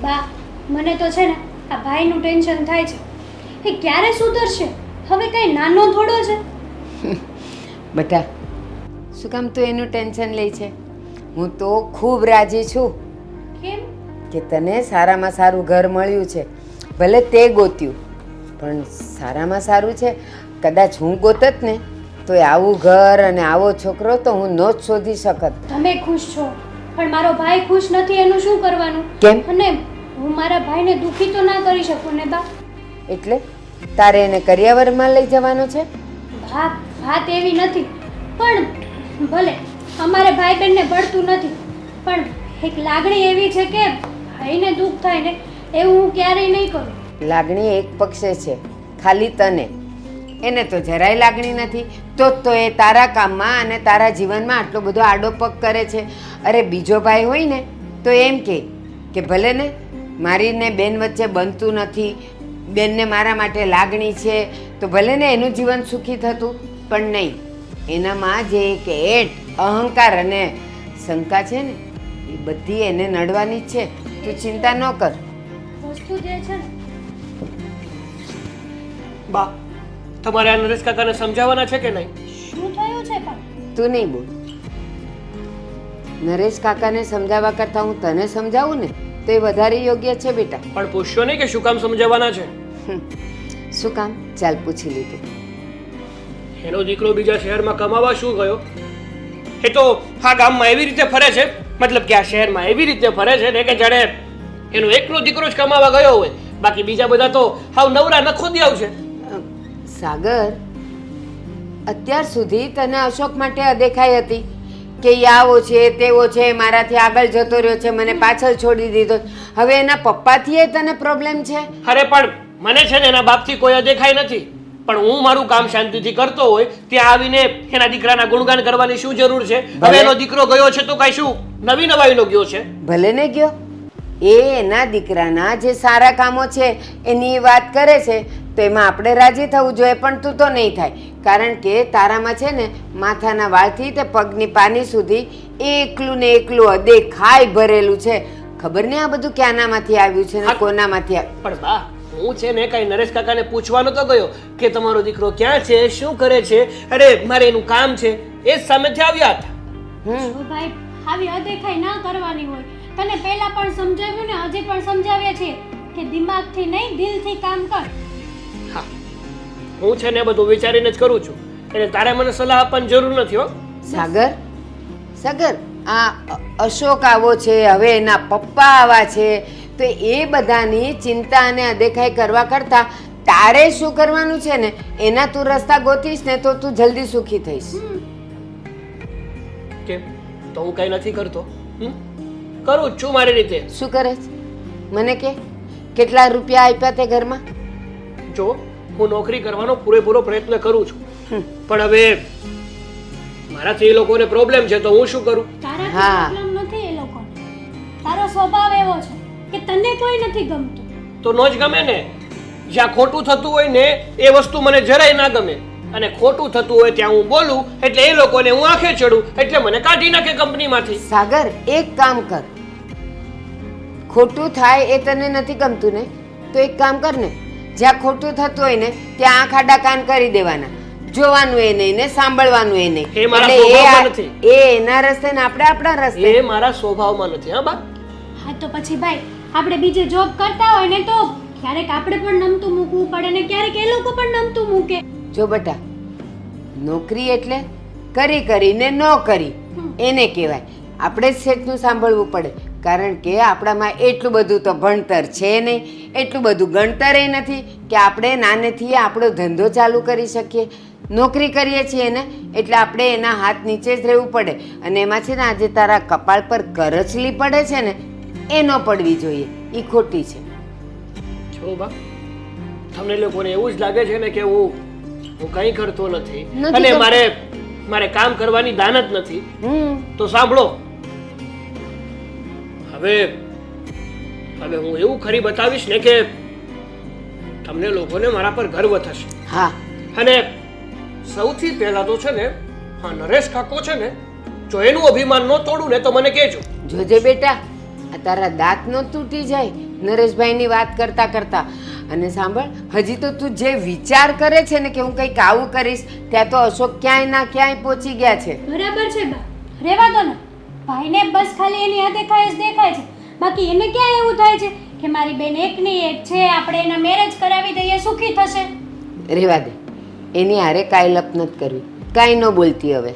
બા મને તો છે ને આ ભાઈનું ટેન્શન થાય છે. એ ક્યારે સુધરશે? હવે કઈ નાનો થોડો છે. બેટા શું કામ તું એનું ટેન્શન લે છે? હું તો ખૂબ રાજી છું કેમ? કે તને સારામાં સારું ઘર મળ્યું છે. ભલે તે ગોત્યું પણ સારામાં સારું છે. કદાચ હું ગોતત ને તો એ આવું ઘર અને આવો છોકરો તો હું નો જ શોધી શકત. તમે ખુશ છો પણ મારો ભાઈ ખુશ નથી એનું શું કરવાનું? કેમ? અને હું મારા ભાઈને દુખી તો ના કરી શકું ને બા. એટલે તારે એને કરિયાવરમાં લઈ જવાનો છે? વાત વાત એવી નથી. પણ ભલે અમારે ભાઈ બહેનને પડતું નથી. પણ એક લાગણી એવી છે કે ભાઈને દુઃખ થાય ને એવું હું ક્યારેય નહીં કરું. લાગણી એક પક્ષે છે ખાલી તને. એને તો જરાય લાગણી નથી. તો તો એ તારા કામમાં અને તારા જીવનમાં આટલો બધો આડો પગ કરે છે. અરે બીજો ભાઈ હોય ને તો એમ કે કે ભલે ને મારી ને બેન વચ્ચે બનતું નથી. બેનને મારા માટે લાગણી છે. તો ભલે ને એનું જીવન સુખી થતું પણ નહીં. એનામાં જે એક એટ અહંકાર અને શંકા છે ને એ બધી એને નડવાની જ છે. તું ચિંતા ન કર. વસ્તુ જે છે ને. બા તમારે આ નરેશ કાકાને સમજાવવાના છે કે નહીં? શું થયું છે પણ? તું નહીં બોલ. નરેશ કાકાને સમજાવવા કરતાં હું તને સમજાવું ને? તો એ વધારે યોગ્ય છે બેટા. પણ પૂછશો નહીં કે શું કામ સમજાવવાના છે. શું કામ? ચાલ પૂછી લીધું. એનો દીકરો બીજા શહેરમાં કમાવા શું ગયો? એ તો આ ગામમાં એવી રીતે ફરે છે મતલબ કે આ શહેરમાં એવી રીતે ફરે છે ને કે જાણે એનો એકલો દીકરો જ કમાવા ગયો હોય. બાકી બીજા બધા તો હાવ નવરા નખોદી આવશે. અ, સાગર અત્યાર સુધી તને અશોક માટે અદેખાઈ હતી. કે એ આવો છે તેવો છે મારાથી આગળ જતો રહ્યો છે મને પાછળ છોડી દીધો હવે એના પપ્પાથી તને પ્રોબ્લેમ છે? અરે પણ મને છે ને એના બાપથી કોઈ દેખાય નથી. પણ હું મારું કામ શાંતિથી કરતો હોય ત્યાં આવીને એના દીકરાના ગુણગાન કરવાની શું જરૂર છે? હવે એનો દીકરો ગયો છે તો કઈ શું? નવી નવાઈનો ગયો છે. ભલે ને ગયો. એ એના દીકરાના જે સારા કામો છે એની વાત કરે છે તો એમાં આપણે રાજી થવું જોઈએ પણ તું તો નહીં થાય. કારણ કે તારામાં છે ને માથાના વાળથી તે પગની પાની સુધી એકલું ને એકલું અદેખાય ભરેલું છે. ખબર નહીં આ બધું ક્યાંનામાંથી આવ્યું છે ને કોનામાંથી આવ્યું પણ બા હું છે ને કઈ નરેશ કાકાને પૂછવાનો તો ગયો કે તમારો દીકરો ક્યાં છે શું કરે છે? અરે મારે એનું કામ છે. એ જ સામેથી આવ્યા હતા. હમ. ભાઈ આવી અદેખાઈ ના કરવાની હોય. તને પહેલા પણ સમજાવ્યું ને હજી પણ સમજાવ્યા છીએ કે દિમાગથી નહીં દિલથી કામ કર. હું છે ને બધું વિચારીને જ કરું છું. એટલે તારે મને સલાહ આપવાની જરૂર નથી હો. સાગર સાગર આ અશોક આવો છે હવે એના પપ્પા આવા છે તો એ બધાની ચિંતા અને અદેખાઈ કરવા કરતાં તારે શું કરવાનું છે ને? એના તું રસ્તા ગોતીશ ને તો તું જલ્દી સુખી થઈશ. કેમ? તો હું કઈ નથી કરતો? કરું છું મારી રીતે. શું કરે છે? મને કે કેટલા રૂપિયા આપ્યા તે ઘરમાં? જો હું નોકરી કરવાનો પૂરેપૂરો પ્રયત્ન કરું છું. પણ હવે મારાથી એ લોકોને પ્રોબ્લેમ છે તો હું શું કરું? હા. પ્રોબ્લેમ નથી એ લોકોને. તારો સ્વભાવ એવો છે કે તને કોઈ નથી ગમતું. તો નો જ ગમે ને. જ્યાં ખોટું થતું હોય ને એ વસ્તુ મને જરાય ના ગમે. અને ખોટું થતું હોય ત્યાં હું બોલું એટલે એ લોકોને હું આંખે ચડું એટલે મને કાઢી નાખે કંપનીમાંથી. સાગર એક કામ કર. ખોટું થાય એ તને નથી ગમતું ને તો એક કામ કર ને જ્યાં ખોટું થતું હોય ને ત્યાં આંખ આડા કાન કરી દેવાના. જોવાનું એ નહીં ને સાંભળવાનું એ નહીં. એ મારા એ સ્વભાવમાં નથી. એ એના રસ્તે ને આપણે આપણા રસ્તે. એ મારા સ્વભાવમાં નથી હા બા. હા તો પછી ભાઈ આપણે બીજે જોબ કરતા હોય ને તો ક્યારેક આપણે પણ નમતું મૂકવું પડે ને ક્યારેક એ લોકો પણ નમતું મૂકે. જો બેટા નોકરી એટલે કરી કરીને ન કરી એને કહેવાય. આપણે સેટનું સાંભળવું પડે. કારણ કે આપણામાં એટલું બધું તો ભણતર છે નહીં. એટલું બધું ગણતરે નથી કે આપણે નાનેથી આપણો ધંધો ચાલુ કરી શકીએ. નોકરી કરીએ છીએ ને એટલે આપણે એના હાથ નીચે જ રહેવું પડે. અને એમાં છે ને આજે તારા કપાળ પર કરચલી પડે છે ને એ ન પડવી જોઈએ. એ ખોટી છે. જો બા તમને લોકોને એવું જ લાગે છે ને કે હું હું કંઈ કરતો નથી. અને મારે મારે કામ કરવાની દાન જ નથી. તો સાંભળો હવે હવે હું એવું ખરી બતાવીશ ને કે તમને લોકોને મારા પર ગર્વ થશે. હા. અને સૌથી પહેલા તો છે ને હા નરેશ કાકો છે ને જો એનું અભિમાન ન તોડું ને તો મને કહેજો. જોજે બેટા આ તારા દાંત ન તૂટી જાય નરેશભાઈની વાત કરતા કરતા. અને સાંભળ હજી તો તું જે વિચાર કરે છે ને કે હું કંઈક આવું કરીશ ત્યાં તો અશોક ક્યાંય ના ક્યાંય પહોંચી ગયા છે. બરાબર છે બા રહેવા દો ને. ભાઈને બસ ખાલી એની આ દેખાય જ દેખાય છે. બાકી એને ક્યાં એવું થાય છે કે મારી બેન એકની એક છે, આપણે એના મેરેજ કરાવી દઈએ, સુખી થશે? રેવા દે. એની હારે કાંઈ લપ નથી કરવી. કાંઈ ન બોલતી હવે.